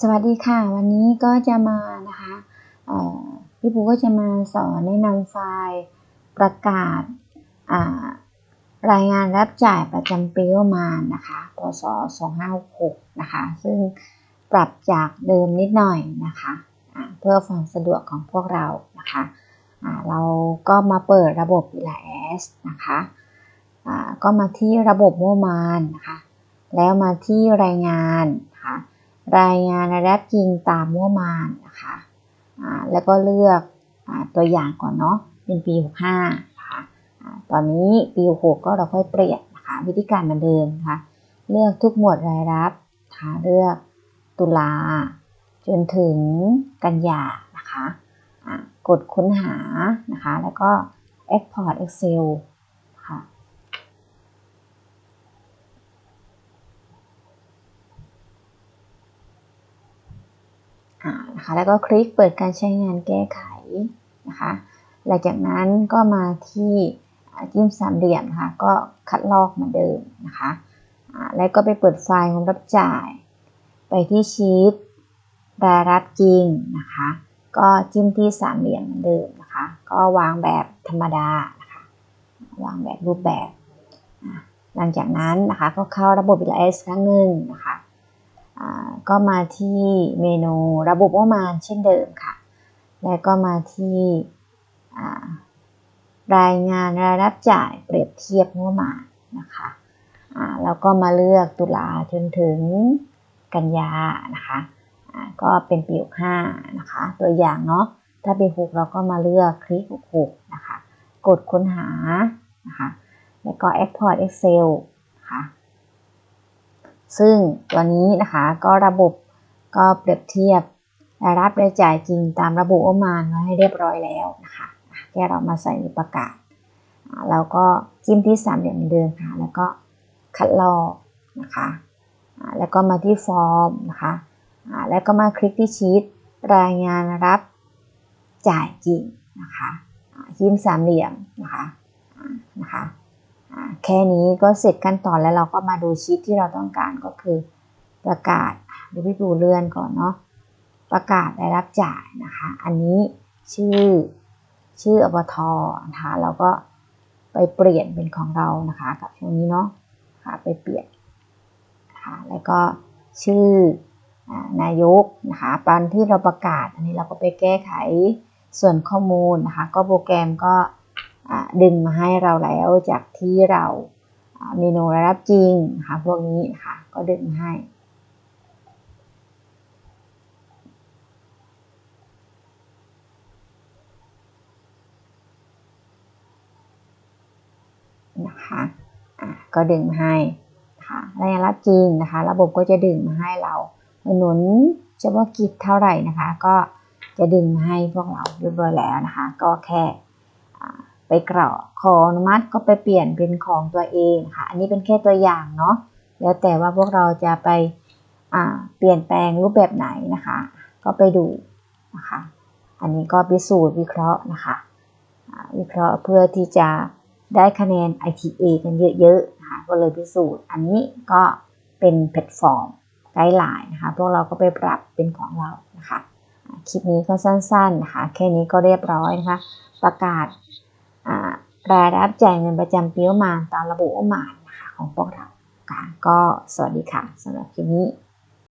สวัสดีค่ะ วันนี้ก็จะมานะคะพี่ปูก็จะมาสอนแนะนำไฟล์ประกาศรายงานรับจ่ายประจำปีประมาณนะคะพศ2566นะคะ ซึ่งปรับจากเดิมนิดหน่อยนะคะอ่าเพื่อความสะดวกของพวกเรานะคะอ่าเราก็มาเปิดระบบ LS นะคะอ่าก็มาที่ระบบงบประมาณนะคะ แล้วมาที่รายงาน รายงานรายรับจริงตามงบประมาณนะคะแล้วก็เลือกอตัวอย่างก่อนเนาะเป็นปี 65นะคะอ่าตอนนี้ปี 66 ก็เราค่อยเปลี่ยนนะคะวิธีการเหมือนเดิมนะคะเลือกทุกหมวดรายรับนะคะเลือกตุลาจนถึงกันยานะคะกดค้นหานะคะแล้วก็ Export Excel ค่ะ อ่า นะคะแล้วก็คลิกเปิดการใช้งานแก้ไขนะคะหลังจากนั้นก็มาที่จิ้มสามเหลี่ยมนะคะก็คัดลอกเหมือนเดิมนะคะแล้วก็ไปเปิดไฟล์ของรับจ่าย ไปที่ชีตรายรับจริงนะคะก็จิ้มที่สามเหลี่ยมเหมือนเดิมนะคะก็วางแบบธรรมดานะคะวางแบบรูปแบบ หลังจากนั้นนะคะก็เข้าระบบ LS ครั้งหนึ่งนะคะ ก็มาที่เมนูระบบงบประมาณเช่นเดิมค่ะ แล้วก็มาที่รายงานรายรับจ่ายเปรียบเทียบงบประมาณนะคะแล้วก็มาเลือกตุลาจนถึงกันยานะคะก็เป็นปี65นะคะตัวอย่างเนาะถ้าป็น6เราก็มาเลือกคลิก66นะคะกดค้นหานะคะแล้วก็ Export Excel นะคะ ซึ่งตัวนี้นะคะก็ระบบก็เปรียบเทียบรายรับรายจ่ายจริงตามระบุประมาณไว้ให้เรียบร้อยแล้วนะคะแค่เรามาใส่ในประกาศแล้วก็จิ้มที่สามเหลี่ยมเดิมค่ะ แล้วก็คัดลอกนะคะแล้วก็มาที่ฟอร์มนะคะแล้วก็มาคลิกที่ชีตรายงานรับจ่ายจริงนะคะจิ้มสามเหลี่ยมนะคะนะคะ แค่นี้ก็เสร็จขั้นตอนแล้วเราก็มาดูชีตที่เราต้องการก็คือประกาศดี๋ยวพี่ปูเลื่อนก่อนเนาะประกาศรายรับจ่ายนะคะ อันนี้ชื่อชื่ออบทนะคะเราก็ไปเปลี่ยนเป็นของเรานะคะ กับช่วงนี้เนาะค่ะไปเปลี่ยนนะคะแล้วก็ชื่อนายกนะคะตอนที่เราประกาศอันนี้เราก็ไปแก้ไขส่วนข้อมูลนะคะ ก็โปรแกรมก็ ดึงมาให้เราแล้วจากที่เราเมนูรายรับจริงนะคะพวกนี้นะคะก็ดึงมาให้นะคะอ่าก็ดึงมาให้นะคะรายรับจริงนะคะ ระบบก็จะดึงมาให้เราหนุนเฉพาะกิจเท่าไหร่นะคะ ก็จะดึงมาให้พวกเราเรียบร้อยแล้วนะคะ ก็แค่ ไปกรอกขออนุมัติก็ไปเปลี่ยนเป็นของตัวเองค่ะ อันนี้เป็นแค่ตัวอย่างเนาะ แล้วแต่ว่าพวกเราจะไปเปลี่ยนแปลงรูปแบบไหนนะคะ ก็ไปดูนะคะ อันนี้ก็พิสูจน์วิเคราะห์นะคะ วิเคราะห์เพื่อที่จะได้คะแนน ITA กันเยอะๆนะคะ ก็เลยพิสูจน์ อันนี้ก็เป็นแพลตฟอร์มไกด์ไลน์นะคะ พวกเราก็ไปปรับเป็นของเรานะคะ คลิปนี้ก็สั้นๆนะคะ แค่นี้ก็เรียบร้อยนะคะ ประกาศ รายรับจ่ายเงินประจำปีประมาณตามระบุประมาณนะคะของพวกเราก็สวัสดีค่ะสำหรับคลิปนี้